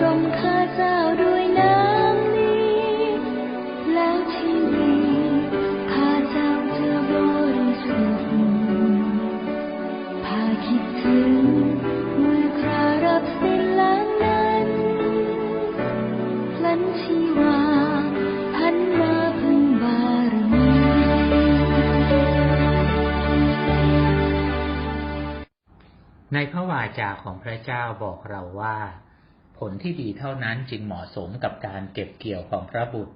กรมข้าเจ้าด้วยน้ำนี้ แล้วชีวิตข้าเจ้าจะบริสุทธิ์พาคิดถึงเมื่อครารับสิ้นล้างนั้นลันชีวาหันมาพึ่งบารมี ในพระวาจาของพระเจ้าบอกเราว่า ผลที่ดีเท่านั้นจึงเหมาะสมกับการเก็บเกี่ยวของพระบุตร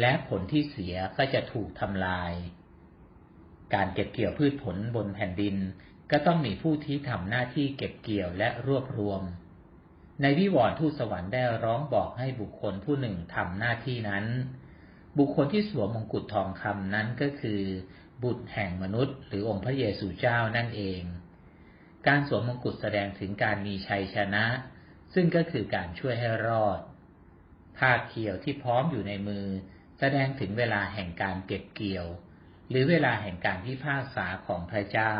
และผลที่เสียก็จะถูกทำลาย การเก็บเกี่ยวพืชผลบนแผ่นดิน ก็ต้องมีผู้ที่ทำหน้าที่เก็บเกี่ยวและรวบรวม ในวิวรณ์ทูตสวรรค์ได้ร้องบอกให้บุคคลผู้หนึ่งทำหน้าที่นั้น บุคคลที่สวมมงกุฎทองคำนั้นก็คือ บุตรแห่งมนุษย์ หรือองค์พระเยซูเจ้านั่นเอง การสวมมงกุฎแสดงถึงการมีชัยชนะ ซึ่งก็คือการช่วยให้รอด ผ้าเขียวที่พร้อมอยู่ในมือ แสดงถึงเวลาแห่งการเก็บเกี่ยว หรือเวลาแห่งการพิพากษาของพระเจ้า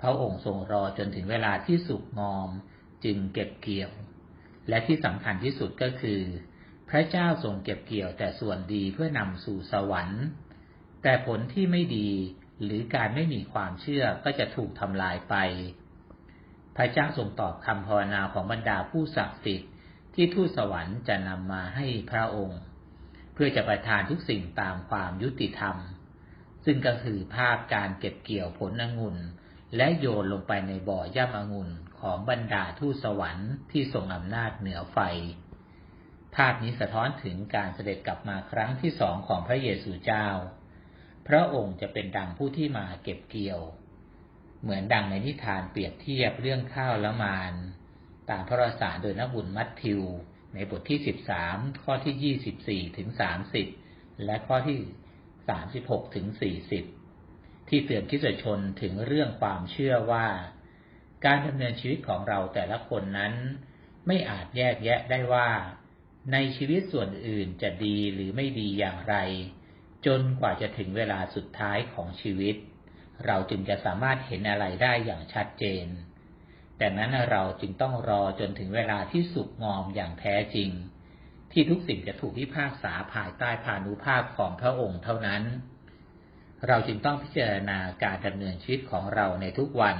พระองค์ทรงรอจนถึงเวลาที่สุกงอมจึงเก็บเกี่ยว และที่สำคัญที่สุดก็คือ พระเจ้าทรงเก็บเกี่ยวแต่ส่วนดีเพื่อนำสู่สวรรค์ แต่ผลที่ไม่ดีหรือการไม่มีความเชื่อก็จะถูกทำลายไป พระเจ้าทรงตอบคำภาวนาของบรรดาผู้ศักดิ์สิทธิ์ที่ทูตสวรรค์จะนำมาให้พระองค์ เพื่อจะประทานทุกสิ่งตามความยุติธรรม ซึ่งก็คือภาพการเก็บเกี่ยวผลองุ่น และโยนลงไปในบ่อย่ำองุ่นของบรรดาทูตสวรรค์ที่ทรงอำนาจเหนือไฟ ภาพนี้สะท้อนถึงการเสด็จกลับมาครั้งที่สองของพระเยซูเจ้า พระองค์จะเป็นดังผู้ที่มาเก็บเกี่ยว เหมือนดังในนิทานเปรียบเทียบเรื่องข้าวและมารตามพระรสารโดยนักบุญมัทธิว ในบทที่ 13 ข้อที่ 24 ถึง 30 และข้อที่ 36 ถึง 40 ที่เตือนคริสตชนถึงเรื่องความเชื่อว่า การดำเนินชีวิตของเราแต่ละคนนั้น ไม่อาจแยกแยะได้ว่า ในชีวิตส่วนอื่นจะดีหรือไม่ดีอย่างไร จนกว่าจะถึงเวลาสุดท้ายของชีวิต เราจึงจะสามารถเห็นอะไรได้อย่างชัดเจน แต่นั้นเราจึงต้องรอจนถึงเวลาที่สุกงอมอย่างแท้จริง ที่ทุกสิ่งจะถูกพิพากษาภายใต้พานุภาพของพระองค์เท่านั้น เราจึงต้องพิจารณาการดำเนินชีวิตของเราในทุกวัน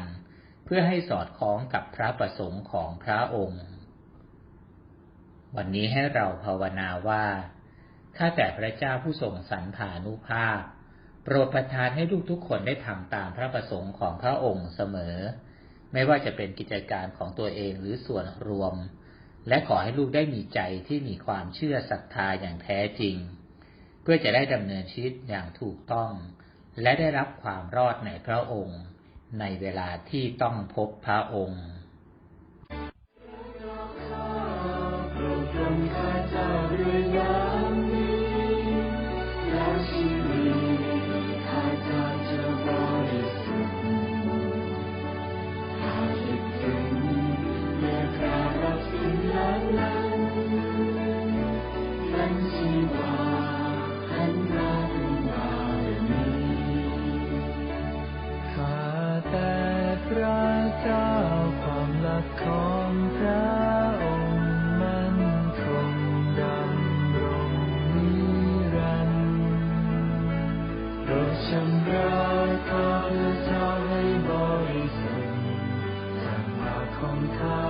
เพื่อให้สอดคล้องกับพระประสงค์ของพระองค์ วันนี้ให้เราภาวนาว่าข้าแต่พระเจ้าผู้ทรงสรรผานุภาพ โปรดประทานให้ลูกทุกคนได้ทำตามพระประสงค์ของพระองค์เสมอ ไม่ว่าจะเป็นกิจการของตัวเองหรือส่วนรวม และขอให้ลูกได้มีใจที่มีความเชื่อศรัทธาอย่างแท้จริง เพื่อจะได้ดำเนินชีวิตอย่างถูกต้อง และได้รับความรอดในพระองค์ ในเวลาที่ต้องพบพระองค์ ชำระกายเจ้ให้บริสุทธิ์จากบาปของข้า